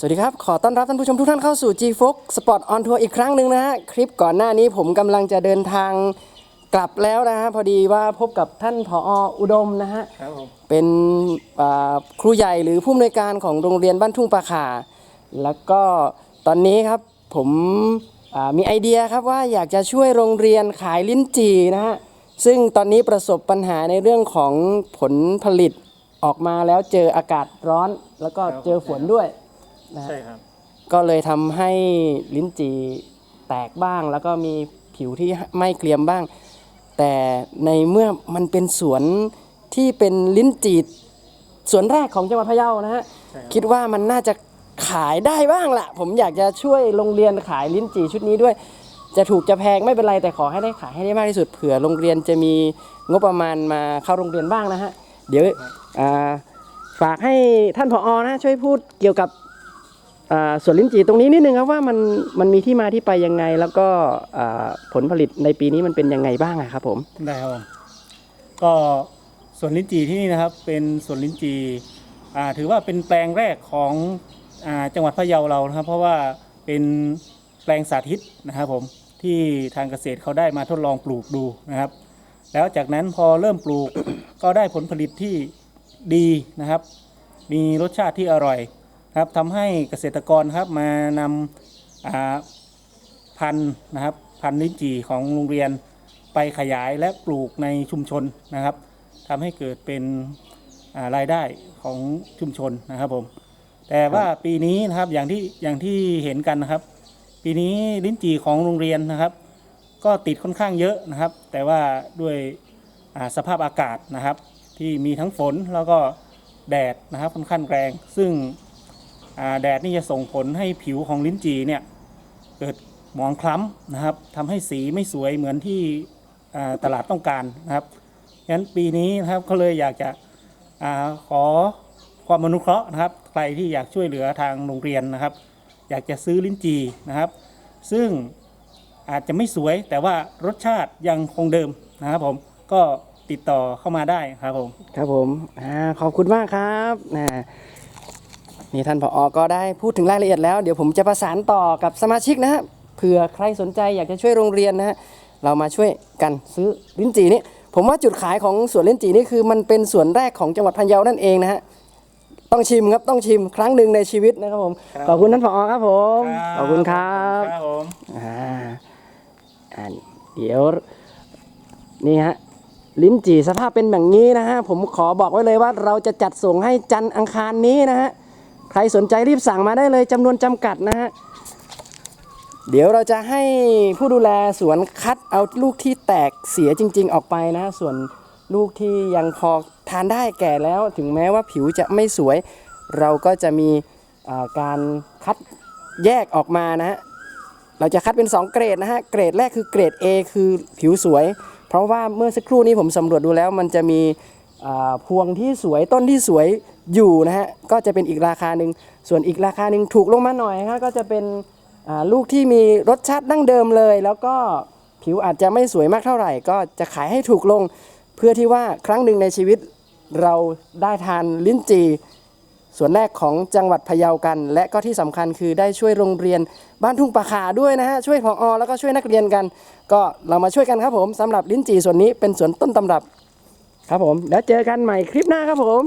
สวัสดีครับ ขอต้อนรับท่านผู้ชมทุกท่านเข้าสู่ G Fox Sport on Tour อีกครั้งหนึ่งนะฮะ คลิปก่อนหน้านี้ผมกำลังจะเดินทางกลับแล้วนะฮะ พอดีว่าพบกับท่านผออุดมนะฮะ ครับผมเป็นอ่าครูใหญ่หรือผู้อำนวยการของโรงเรียนบ้านทุ่งปลาขา แล้วก็ตอนนี้ครับผมอ่ามีไอเดียครับว่าอยากจะช่วยโรงเรียนขายลิ้นจี่นะฮะ ซึ่งตอนนี้ประสบปัญหาในเรื่องของผลผลิตออกมาแล้วเจออากาศร้อน แล้วก็เจอฝนด้วย ใช่ครับ ก็เลยทำให้ลิ้นจี่แตกบ้าง แล้วก็มีผิวที่ไม่เกรียมบ้าง แต่ในเมื่อมันเป็นสวนที่เป็นลิ้นจี่สวนแรกของจังหวัดพะเยานะฮะใช่ครับ คิดว่ามันน่าจะขายได้บ้างละผมอยากจะช่วยโรงเรียนขายลิ้นจี่ชุดนี้ด้วย จะถูกจะแพงไม่เป็นไรแต่ขอให้ได้ขายให้ได้มากที่สุดเผื่อโรงเรียนจะมีงบประมาณมาเข้าโรงเรียนบ้างนะฮะเดี๋ยวอ่าฝากให้ท่านผอนะช่วยพูดเกี่ยวกับอ่า ส่วนลิ้นจี่ตรงนี้นิดนึงครับว่ามันมันมีที่มาที่ไปยังไง แล้วก็ผลผลิตในปีนี้มันเป็นยังไงบ้างครับผมได้ครับก็สวนลิ้นจี่ที่นี่นะครับ เป็นสวนลิ้นจี่ถือว่าเป็นแปลงแรกของอจังหวัดพะเยาเรานะครับ เพราะว่าเป็นแปลงสาธิตนะครับผมที่ทางเกษตรเขาได้มาทดลองปลูกดูนะครับ แล้วจากนั้นพอเริ่มปลูกก็ได้ผลผลิตที่ดีนะครับ มีรสชาติที่อร่อย นะครับทำให้เกษตรกรครับมานำอ่าพันธุ์นะครับพันธุ์ลิ้นจี่ของโรงเรียนไปขยายและปลูกในชุมชนนะครับทำให้เกิดเป็นอ่ารายได้ของชุมชนนะครับผมแต่ว่าปีนี้นะครับอย่างที่อย่างที่เห็นกันนะครับ ปีนี้ลิ้นจี่ของโรงเรียนนะครับ ก็ติดค่อนข้างเยอะนะครับ แต่ว่าด้วยอ่าสภาพอากาศนะครับ ที่มีทั้งฝนแล้วก็แดดนะครับค่อนข้างแรง ซึ่งอ่า แดดนี่จะส่งผลให้ผิวของลิ้นจี่เนี่ยเกิดหมองคล้ำนะครับทำให้สีไม่สวยเหมือนที่ตลาดต้องการนะครับงั้นปีนี้นะครับก็เลยอยากจะอขอความอนุเคราะห์นะครับ ใครที่อยากช่วยเหลือทางโรงเรียนนะครับ อยากจะซื้อลิ้นจี่นะครับ ซึ่งอาจจะไม่สวยแต่ว่ารสชาติยังคงเดิมนะครับผมก็ติดต่อเข้ามาได้ครับผม ครับผมอขอบคุณมากครับนะ นี่ท่านผอก็ได้พูดถึงรายละเอียดแล้ว เดี๋ยวผมจะประสานต่อกับสมาชิกนะฮะเผื่อใครสนใจอยากจะช่วยโรงเรียนนะฮะเรามาช่วยกันซื้อลิ้นจี่นี่ผมว่าจุดขายของสวนลิ้นจี่นี่คือมันเป็นสวนแรกของจังหวัดพะเยานั่นเองนะฮะต้องชิมครับต้องชิมครั้งหนึ่งในชีวิตนะครับผมครับ ขอบคุณท่านผอครับผมขอบคุณครับครับผม อ่าอ่าเดี๋ยวนี่ฮะลิ้นจี่สภาพเป็นแบบนี้นะฮะผมขอบอกไว้เลยว่าเราจะจัดส่งให้จันทร์อังคารนี้นะฮะ ใครสนใจรีบสั่งมาได้เลยจำนวนจำกัดนะฮะเดี๋ยวเราจะให้ผู้ดูแลสวนคัดเอาลูกที่แตกเสียจริง ๆ ออกไปนะฮะส่วนลูกที่ยังพอทานได้แก่แล้วถึงแม้ว่าผิวจะไม่สวย เราก็จะมีาการคัดแยกออกมานะฮะเราจะคัดเป็น 2 เกรดนะฮะเกรดแรกคือเกรด A คือผิวสวย เพราะว่าเมื่อสักครู่นี้ผมสำรวจดูแล้วมันจะมีพวงที่สวยต้นที่สวย อยู่นะฮะก็จะเป็นอีกราคาหนึ่งส่วนอีกราคาหนึ่งถูกลงมาหน่อยฮะก็จะเป็นลูกที่มีรสชาติดั้งเดิมเลย แล้วก็ผิวอาจจะไม่สวยมากเท่าไหร่ ก็จะขายให้ถูกลง เพื่อที่ว่าครั้งหนึ่งในชีวิตเราได้ทานลิ้นจี่ส่วนแรกของจังหวัดพะเยากัน และก็ที่สำคัญคือได้ช่วยโรงเรียนบ้านทุ่งปะขาด้วยนะฮะช่วยพออแล้วก็ช่วยนักเรียนกัน ก็เรามาช่วยกันครับผมสำหรับลิ้นจี่ส่วนนี้เป็นส่วนต้นตำรับ ครับผมแล้วเจอกันใหม่คลิปหน้าครับผม